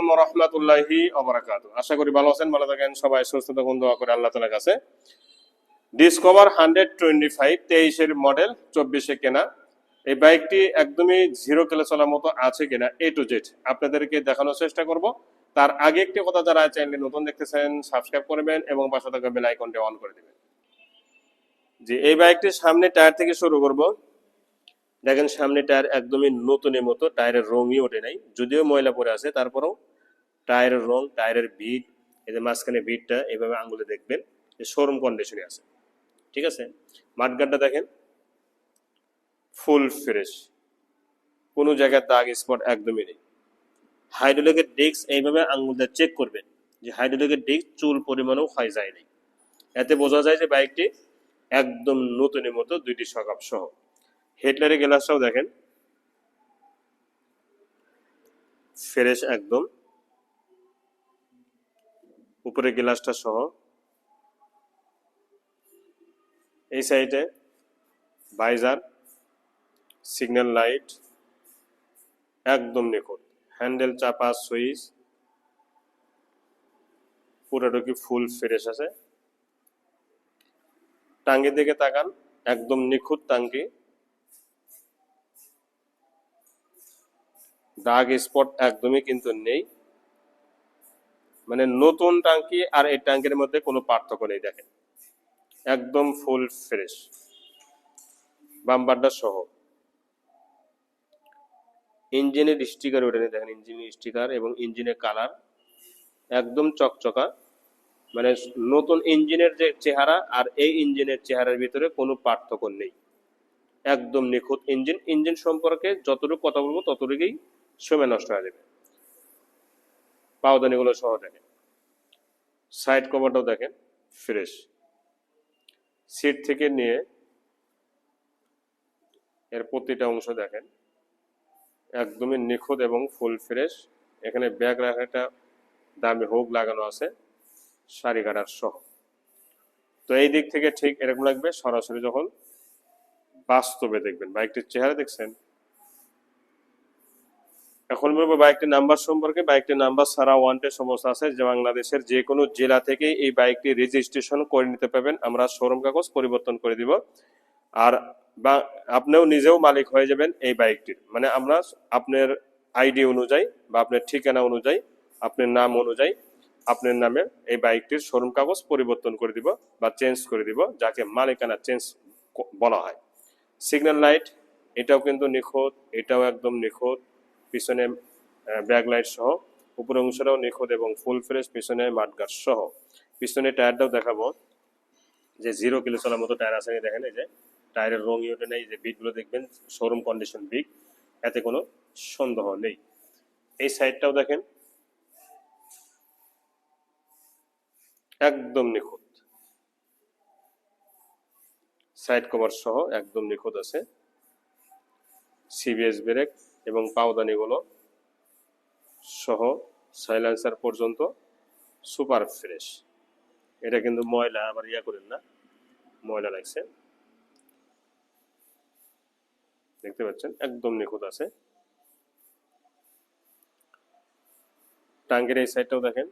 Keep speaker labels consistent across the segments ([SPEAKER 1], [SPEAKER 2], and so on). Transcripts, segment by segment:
[SPEAKER 1] আলাইকুম রহমতুল্লাহি অবরাকাত আশা করি ভালো আছেন, ভালো থাকেন, সবাই সুস্থ থাকুন, দোয়া করে আল্লাহ কাছে। ডিসকভার হান্ড্রেড টোয়েন্টি ফাইভ তেইশের মডেল চব্বিশে কেনা। এই বাইকটি একদমই জিরো কিলো চলার মতো আছে কিনা এ টু জেড আপনাদেরকে দেখানোর চেষ্টা করব। তার আগে একটি কথা যারা চ্যানেলটি নতুন দেখতেছেন সাবস্ক্রাইব করবেন এবং পাশে থাকা বেল আইকনটি অন করে দেবেন। যে এই বাইকটির সামনে টায়ার থেকে শুরু করব। দেখেন সামনে টায়ার একদমই নতুনের মতো টায়ারের রঙই ওঠে নাই। যদিও ময়লা পরে আছে, তারপরেও টায়ারের রং, টায়ারের বিট এই যে মাঝখানে বিটটা এইভাবে আঙ্গুলে দেখবেন যে শোরুম কন্ডিশনে আছে। ঠিক আছে? মাঠগানটা দেখেন ফুল ফ্রেশ কোনো জায়গায় দাগ স্পট একদমই নেই। হাইড্রোলিকের ডিস্ক এইভাবে আঙ্গুল দিয়ে চেক করবেন যে হাইড্রোলিকের ডিস্ক চুল পরিমাণেও ক্ষয় যায়নি এতে বোঝা যায় যে বাইকটি একদম নতুনের মতো দুইটি সকাপ সহ। হেডলারের গ্লাসটাও দেখেন ফ্রেশ একদম। উপরে গ্লাসটা সহ এই সাইডে বাইজার সিগন্যাল লাইট, একদম নিখুঁত। হ্যান্ডেল, চাপা, সুইচ, পুরোটুকি ফুল ফ্রেশ আছে। টাঙ্গির দিকে তাকান, একদম নিখুঁত টাঙ্কি দাগ স্পট একদমই কিন্তু নেই। মানে নতুন টাঙ্কি আর এই টাঙ্কির মধ্যে কোনো পার্থক্য নেই, দেখেন। একদম ফুল ফ্রেশ বাম্বারটা সহ। ইঞ্জিনের স্টিকার ওটা নিয়ে দেখেন, ইঞ্জিনের স্টিকার এবং ইঞ্জিনের কালার একদম চকচকা। মানে নতুন ইঞ্জিনের যে চেহারা আর এই ইঞ্জিনের চেহারার ভিতরে কোনো পার্থক্য নেই। একদম নিখুঁত ইঞ্জিন। ইঞ্জিন সম্পর্কে যতটুকু কথা বলব, ততটুকুই সময় নষ্ট হয়ে যাবে। পাওদানিগুলো সহ দেখেন। সাইড কভারটাও দেখেন ফ্রেশ সিট থেকে নিয়ে এর প্রতিটা অংশ দেখেন, একদমই নিখুঁত এবং ফুল ফ্রেশ এখানে ব্যাগ রাখাটা দামি হোক লাগানো আছে, শাড়ি কাটার সহ। তো এই দিক থেকে ঠিক এরকম লাগবে, সরাসরি যখন বাস্তবে দেখবেন বাইকটির চেহারা দেখছেন এখন বলব বাইকটির নাম্বার সম্পর্কে। বাইকটির নাম্বার সারা ওয়ান্টে সমস্ত আছে, যে বাংলাদেশের যে কোনো জেলা থেকে এই বাইকটি রেজিস্ট্রেশন করে নিতে পারবেন। আমরা শোরুম কাগজ পরিবর্তন করে দিব। আর বা আপনিও নিজেও মালিক হয়ে যাবেন এই বাইকটির। মানে আমরা আপনার আইডি অনুযায়ী বা আপনার ঠিকানা অনুযায়ী, আপনার নাম অনুযায়ী আপনার নামে এই বাইকটির শোরুম কাগজ পরিবর্তন করে দিব বা চেঞ্জ করে দিব, যাকে মালিকানা চেঞ্জ বলা হয়। সিগন্যাল লাইট এটাও কিন্তু নিখুঁত, এটাও একদম নিখুঁত। পিছনে ব্যাক লাইট সহ, উপর অংশটাও নিখুঁত এবং ফুল ফ্রেশ পিছনে মাঠগার সহ। পিছনে টায়ারটাও দেখাবো। যে জিরো কিলো চলার মতো টায়ার আছে দেখেন এই যে, টায়ারের রঙই ওঠে নেই, যে বিটগুলো দেখবেন শোরুম কন্ডিশন বিগ এতে কোনো সন্দেহ নেই। এই সাইডটাও দেখেন, একদম নিখুঁত। সাইড কভার সহ একদম নিখুঁত আছে। সিবিএস ব্রেক এবং পাওদানিগুলো সহ সাইলেন্সার পর্যন্ত সুপার ফ্রেশ এটা কিন্তু ময়লা, আবার ইয়া করেন না, ময়লা লাগছে। দেখতে পাচ্ছেন, একদম নিখুঁত আছে। টাঙ্গের এই সাইডটাও দেখেন।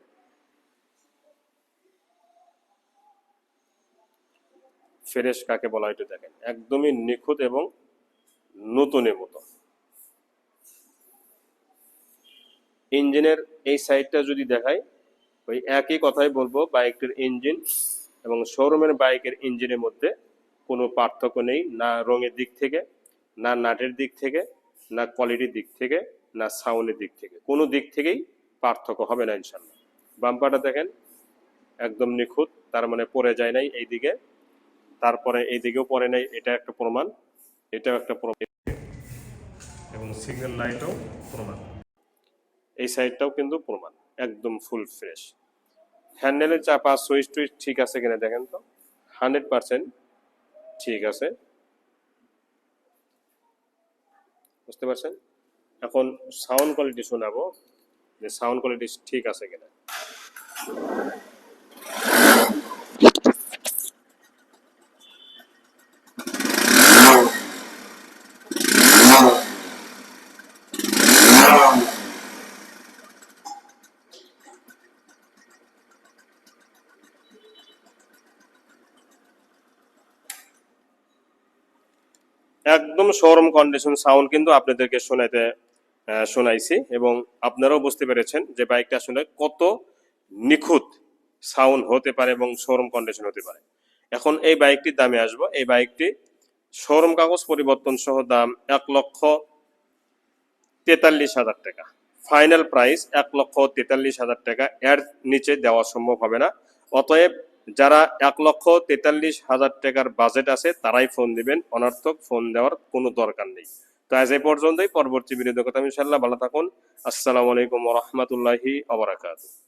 [SPEAKER 1] ফ্রেশ কাকে বলা একটু দেখেন। একদমই নিখুঁত এবং নতুনের মতো। ইঞ্জিনের এই সাইডটা যদি দেখাই, ওই একই কথাই বলব বাইকটির ইঞ্জিন এবং শোরুমের বাইকের ইঞ্জিনের মধ্যে কোনো পার্থক্য নেই, না রঙের দিক থেকে, না নাটের দিক থেকে, না কোয়ালিটির দিক থেকে, না সাউন্ডের দিক থেকে। কোনো দিক থেকেই পার্থক্য হবে না ইনশাল্লাহ বাম্পারটা দেখেন, একদম নিখুঁত, তার মানে পড়ে যায় নাই এই দিকে তারপরে এই দিকেও পড়ে নাই, এটা একটা প্রমাণ, এটাও একটা প্রমাণ। এবং সিগন্যাল লাইটও প্রমাণ। এই সাইডটাও কিন্তু প্রমাণ, একদম ফুল ফ্রেশ হ্যান্ডেলের চাপা সুইচ টুইচ ঠিক আছে কিনা দেখেন তো? হান্ড্রেড পার্সেন্ট ঠিক আছে। বুঝতে পারছেন? এখন সাউন্ড কোয়ালিটি শোনাবো যে সাউন্ড কোয়ালিটি ঠিক আছে কিনা। একদম শোরুম কন্ডিশন সাউন্ড কিন্তু আপনাদেরকে শোনাইতে শোনাইছি এবং আপনারাও বুঝতে পেরেছেন যে বাইকটা আসলে কত নিখুঁত সাউন্ড হতে পারে এবং শোরুম কন্ডিশন হতে পারে। এখন এই বাইকটির দামে আসব। এই বাইকটি শোরুম কাগজ পরিবর্তন সহ দাম এক লক্ষ তেতাল্লিশ হাজার টাকা। ফাইনাল প্রাইস এক লক্ষ তেতাল্লিশ হাজার টাকা। এর নিচে দেওয়া সম্ভব হবে না। অতএব যারা এক লক্ষ তেতাল্লিশ হাজার টাকার বাজেট আছে, তারাই ফোন দিবেন। অনার্থক ফোন দেওয়ার কোনো দরকার নেই। তো আজ এ পর্যন্তই। পরবর্তী কথা ইনশাল্লাহ ভালো থাকুন। আসসালামু আলাইকুম রহমতুল্লাহি আবরাকাতু